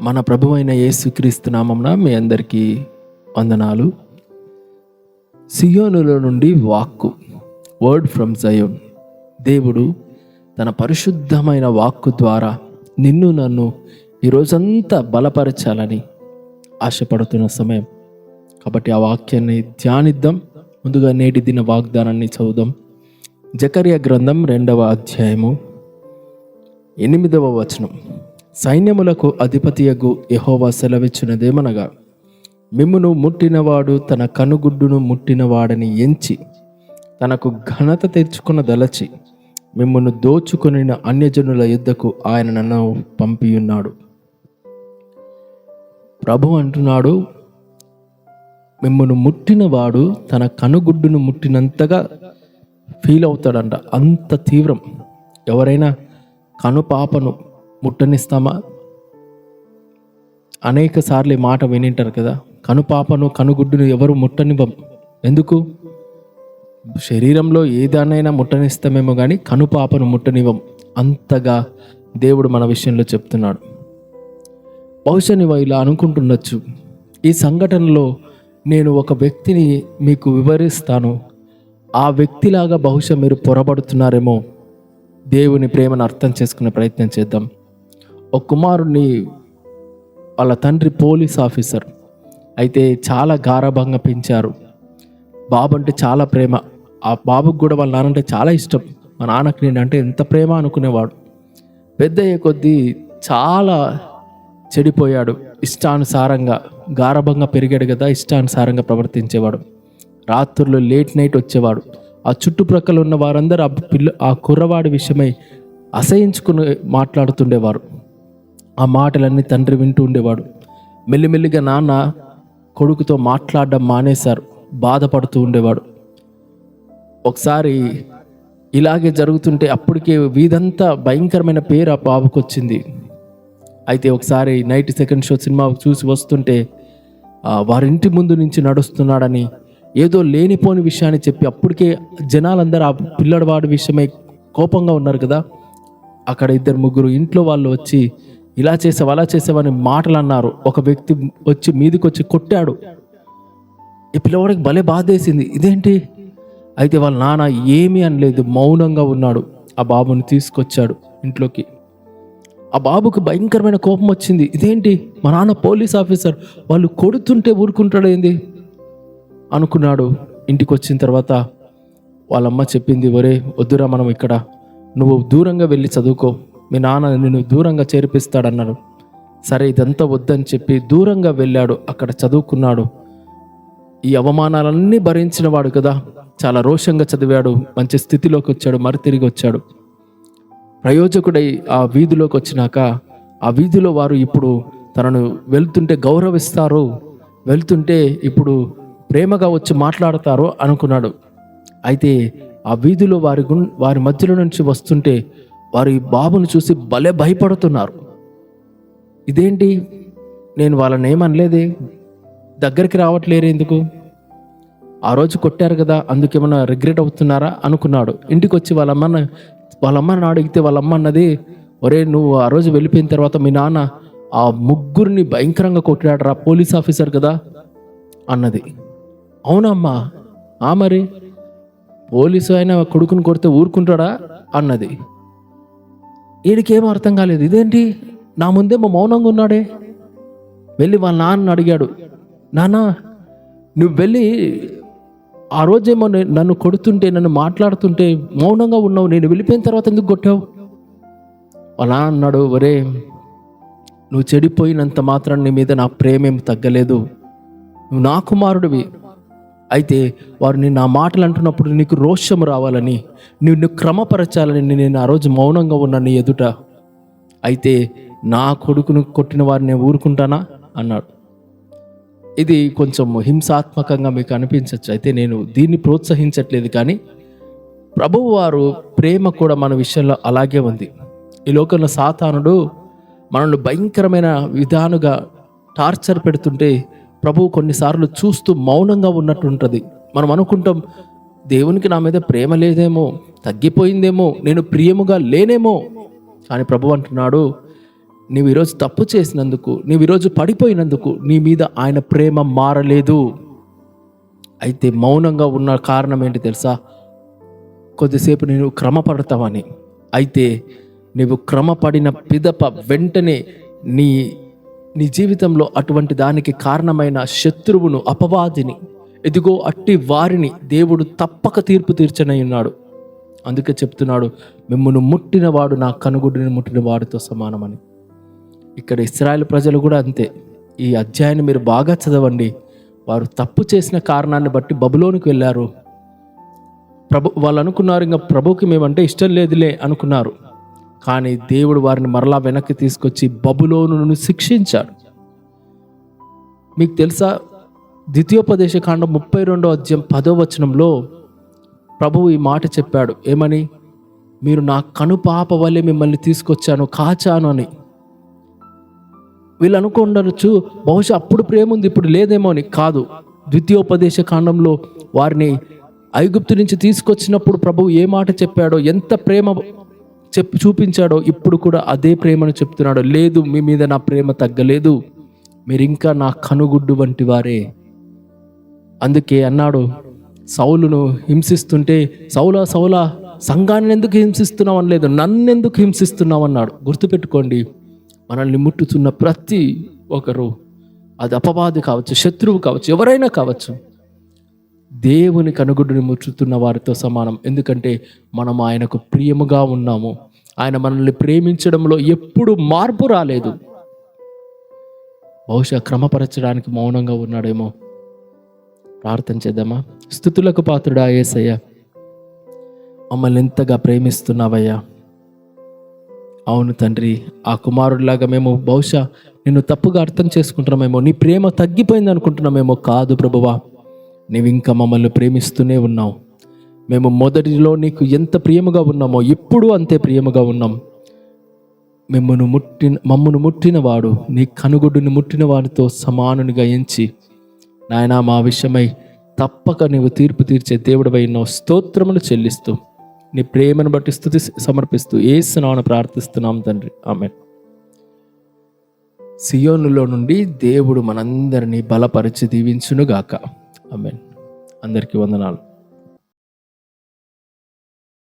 మన ప్రభు అయిన యేసుక్రీస్తు నామంన మీ అందరికీ వందనాలు. సియోనులో నుండి వాక్కు వర్డ్ ఫ్రమ్ జయోన్ దేవుడు తన పరిశుద్ధమైన వాక్కు ద్వారా నిన్ను నన్ను ఈ రోజంతా బలపరచాలని ఆశపడుతున్న సమయం. కాబట్టి ఆ వాక్యాన్ని ధ్యానిద్దాం. ముందుగా నేటి దిన వాగ్దానాన్ని చదువుదాం. జకర్య గ్రంథం రెండవ అధ్యాయము ఎనిమిదవ వచనం. సైన్యములకు అధిపతియగు యహోవా సెలవిచ్చినదేమనగా మిమ్మును ముట్టినవాడు తన కనుగుడ్డును ముట్టినవాడని ఎంచి తనకు ఘనత తెచ్చుకున్న దలచి మిమ్మును దోచుకుని అన్యజనుల యుద్ధకు ఆయన నన్ను పంపియున్నాడు. ప్రభు అంటున్నాడు మిమ్మల్ని ముట్టినవాడు తన కనుగుడ్డును ముట్టినంతగా ఫీల్ అవుతాడంట అంత తీవ్రం. ఎవరైనా కనుపాపను ముట్టనిస్తామా? అనేక సార్లు ఈ మాట వినింటారు కదా కనుపాపను కనుగుడ్డును ఎవరు ముట్టనివ్వం. ఎందుకు? శరీరంలో ఏదానైనా ముట్టనిస్తామేమో కానీ కనుపాపను ముట్టనివ్వం. అంతగా దేవుడు మన విషయంలో చెప్తున్నాడు. బహుశా నువ్వు ఇలా అనుకుంటుండొచ్చు. ఈ సంఘటనలో నేను ఒక వ్యక్తిని మీకు వివరిస్తాను. ఆ వ్యక్తిలాగా బహుశా మీరు పొరబడుతున్నారేమో. దేవుని ప్రేమను అర్థం చేసుకునే ప్రయత్నం చేద్దాం. ఒక కుమారుణ్ణి వాళ్ళ తండ్రి పోలీస్ ఆఫీసర్. అయితే చాలా గారభంగా పెంచారు. బాబు అంటే చాలా ప్రేమ. ఆ బాబుకు కూడా వాళ్ళ నాన్నంటే చాలా ఇష్టం. మా నాన్నకి నేనంటే ఎంత ప్రేమ అనుకునేవాడు. పెద్ద అయ్యే కొద్దీ చాలా చెడిపోయాడు. ఇష్టానుసారంగా గారభంగా పెరిగాడు కదా ఇష్టానుసారంగా ప్రవర్తించేవాడు. రాత్రులు లేట్ నైట్ వచ్చేవాడు. ఆ చుట్టుప్రక్కల ఉన్న వారందరూ ఆ పిల్ల ఆ కుర్రవాడి విషయమై అసహించుకుని మాట్లాడుతుండేవారు. ఆ మాటలన్నీ తండ్రి వింటూ ఉండేవాడు. మెల్లిమెల్లిగా నాన్న కొడుకుతో మాట్లాడడం మానేశారు. బాధపడుతూ ఉండేవాడు. ఒకసారి ఇలాగే జరుగుతుంటే అప్పటికే వీధంతా భయంకరమైన పేరు ఆ బాబుకు వచ్చింది అయితే ఒకసారి నైట్ సెకండ్ షో సినిమా చూసి వస్తుంటే వారింటి ముందు నుంచి నడుస్తున్నాడని ఏదో లేనిపోని విషయాన్ని చెప్పి అప్పటికే జనాలందరూ ఆ పిల్లడవాడి విషయమై కోపంగా ఉన్నారు కదా. అక్కడ ఇద్దరు ముగ్గురు ఇంట్లో వాళ్ళు వచ్చి ఇలా చేసావు అలా చేసావని మాటలు అన్నారు ఒక వ్యక్తి వచ్చి మీదకి వచ్చి కొట్టాడు. ఈ పిల్లవాడికి భలే బాధేసింది. ఇదేంటి? అయితే వాళ్ళ నాన్న ఏమీ అనలేదు మౌనంగా ఉన్నాడు. ఆ బాబుని తీసుకొచ్చాడు ఇంట్లోకి. ఆ బాబుకు భయంకరమైన కోపం వచ్చింది. ఇదేంటి? మా నాన్న పోలీస్ ఆఫీసర్. వాళ్ళు కొడుతుంటే ఊరుకుంటాడు ఏంది? అనుకున్నాడు. ఇంటికి వచ్చిన తర్వాత వాళ్ళమ్మ చెప్పింది ఒరే వద్దురా మనం ఇక్కడ. నువ్వు దూరంగా వెళ్ళి చదువుకో. మీ నాన్న నిన్ను దూరంగా చేర్పిస్తాడన్నాడు. సరే ఇదంతా వద్దని చెప్పి దూరంగా వెళ్ళాడు. అక్కడ చదువుకున్నాడు. ఈ అవమానాలన్నీ భరించినవాడు కదా. చాలా రోషంగా చదివాడు. మంచి స్థితిలోకి వచ్చాడు. మరి తిరిగి వచ్చాడు. ప్రయోజకుడై ఆ వీధిలోకి వచ్చినాక ఆ వీధిలో వారు ఇప్పుడు తనను వెళ్తుంటే గౌరవిస్తారు వెళ్తుంటే ఇప్పుడు ప్రేమగా వచ్చి మాట్లాడతారు అనుకున్నాడు. అయితే ఆ వీధిలో వారి గుం వారి మధ్యలో నుంచి వస్తుంటే వారు ఈ బాబును చూసి భలే భయపడుతున్నారు. ఇదేంటి? నేను వాళ్ళని ఏమనలేదే? దగ్గరికి రావట్లేరు ఎందుకు? ఆ రోజు కొట్టారు కదా అందుకేమన్నా రిగ్రెట్ అవుతున్నారా అనుకున్నాడు. ఇంటికి వచ్చి వాళ్ళ అమ్మని వాళ్ళ అమ్మని అడిగితే వాళ్ళ అమ్మ అన్నది ఒరే నువ్వు ఆ రోజు వెళ్ళిపోయిన తర్వాత మీ నాన్న ఆ ముగ్గురిని భయంకరంగా కొట్టాడు రా పోలీస్ ఆఫీసర్ కదా అన్నది. అవునమ్మా ఆ మరి? పోలీసు అయినా కొడుకుని కొడితే ఊరుకుంటాడా? అన్నది. వీడికేం అర్థం కాలేదు. ఇదేంటి? నా ముందేమో మౌనంగా ఉన్నాడే. వెళ్ళి వాళ్ళ నాన్న అడిగాడు. నాన్న నువ్వు వెళ్ళి ఆ రోజేమో నన్ను కొడుతుంటే నన్ను మాట్లాడుతుంటే మౌనంగా ఉన్నావు. నేను వెళ్ళిపోయిన తర్వాత ఎందుకు కొట్టావు? వాళ్ళ నాన్న అన్నాడు ఒరే నువ్వు చెడిపోయినంత మాత్రం నీ మీద నా ప్రేమేం తగ్గలేదు. నువ్వు నా కుమారుడివి. అయితే వారు నేను ఆ మాటలు అంటున్నప్పుడు నీకు రోషం రావాలని నిన్ను క్రమపరచాలని నేను ఆ రోజు మౌనంగా ఉన్నాను ఎదుట. అయితే నా కొడుకును కొట్టిన వారిని నేను ఊరుకుంటానా? అన్నాడు. ఇది కొంచెం హింసాత్మకంగా మీకు అనిపించవచ్చు. అయితే నేను దీన్ని ప్రోత్సహించట్లేదు కానీ ప్రభువు వారు ప్రేమ కూడా మన విషయంలో అలాగే ఉంది. ఈ లోకంలో సాతానుడు మనల్ని భయంకరమైన విధానుగా టార్చర్ పెడుతుంటే ప్రభువు కొన్నిసార్లు చూస్తూ మౌనంగా ఉన్నట్టు ఉంటుంది మనం అనుకుంటాం దేవునికి నా మీద ప్రేమ లేదేమో తగ్గిపోయిందేమో నేను ప్రియముగా లేనేమో. అని ప్రభు అంటున్నాడు నీవు ఈరోజు తప్పు చేసినందుకు నీవు ఈరోజు పడిపోయినందుకు నీ మీద ఆయన ప్రేమ మారలేదు. అయితే మౌనంగా ఉన్న కారణం ఏంటి తెలుసా? కొద్దిసేపు నేను క్రమపడతావని అయితే నీవు క్రమపడిన పిదప వెంటనే నీ నీ జీవితంలో అటువంటి దానికి కారణమైన శత్రువును అపవాదిని ఎదిగో అట్టి వారిని దేవుడు తప్పక తీర్పు తీర్చనై ఉన్నాడు. అందుకే చెప్తున్నాడు మిమ్మల్ని ముట్టినవాడు నా కనుగుడిని ముట్టిన వాడితో సమానమని. ఇక్కడ ఇస్రాయల్ ప్రజలు కూడా అంతే. ఈ అధ్యాయాన్ని మీరు బాగా చదవండి. వారు తప్పు చేసిన కారణాన్ని బట్టి బబులోనికి వెళ్ళారు. ప్రభు వాళ్ళు అనుకున్నారు ఇంకా ప్రభుకి మేమంటే ఇష్టం లేదులే అనుకున్నారు. కానీ దేవుడు వారిని మరలా వెనక్కి తీసుకొచ్చి బబులోను శిక్షించాడు. మీకు తెలుసా? ద్వితీయోపదేశ కాండం ముప్పై రెండో అధ్యాయం పదో వచనంలో ప్రభువు ఈ మాట చెప్పాడు. ఏమని? మీరు నా కనుపాప వల్లే మిమ్మల్ని తీసుకొచ్చాను కాచాను అని. వీళ్ళు అనుకుండొచ్చు బహుశా అప్పుడు ప్రేమ ఉంది ఇప్పుడు లేదేమో అని కాదు. ద్వితీయోపదేశ కాండంలో వారిని ఐగుప్తు నుంచి తీసుకొచ్చినప్పుడు ప్రభువు ఏ మాట చెప్పాడో ఎంత ప్రేమ చెప్పి చూపించాడో ఇప్పుడు కూడా అదే ప్రేమను చెప్తున్నాడు లేదు మీ మీద నా ప్రేమ తగ్గలేదు మీరు ఇంకా నా కనుగుడ్డు వంటి వారే. అందుకే అన్నాడు సౌలును హింసిస్తుంటే సౌలా సౌలా సంఘాన్ని ఎందుకు హింసిస్తున్నావు అనలేదు నన్నెందుకు హింసిస్తున్నావు అన్నాడు. గుర్తుపెట్టుకోండి మనల్ని ముట్టుతున్న ప్రతి ఒక్కరు అది అపవాది కావచ్చు శత్రువు కావచ్చు ఎవరైనా కావచ్చు దేవుని కనుగొడ్డుని ముచ్చుతున్న వారితో సమానం. ఎందుకంటే మనం ఆయనకు ప్రియముగా ఉన్నాము. ఆయన మనల్ని ప్రేమించడంలో ఎప్పుడు మార్పు రాలేదు. బహుశా క్రమపరచడానికి మౌనంగా ఉన్నాడేమో. ప్రార్థన చేద్దామా? స్థుతులకు పాత్రుడా ఏసయ్య. మమ్మల్ని ఎంతగా ప్రేమిస్తున్నావయ్యా. అవును తండ్రి ఆ కుమారుడిలాగా మేము బహుశా నిన్ను తప్పుగా అర్థం చేసుకుంటున్నామేమో నీ ప్రేమ తగ్గిపోయింది అనుకుంటున్నామేమో కాదు ప్రభువా. నీవు ఇంకా మమ్మల్ని ప్రేమిస్తూనే ఉన్నావు. మేము మొదటిలో నీకు ఎంత ప్రియముగా ఉన్నామో ఇప్పుడు అంతే ప్రియముగా ఉన్నాం. మిమ్మను ముట్టిన మమ్మను ముట్టినవాడు నీ కనుగొడ్డుని ముట్టిన వాడితో సమానునిగా ఎంచి నాయన మా విషయమై తప్పక నీవు తీర్పు తీర్చే దేవుడిపై ఎన్నో స్తోత్రములు చెల్లిస్తూ నీ ప్రేమను బట్టి స్థుతి సమర్పిస్తూ ఏసునామను ప్రార్థిస్తున్నాం తండ్రి. ఆమె సియోనులో నుండి దేవుడు మనందరినీ బలపరిచి దీవించునుగాక. ఆమెన్. అందరికీ వందనాలు.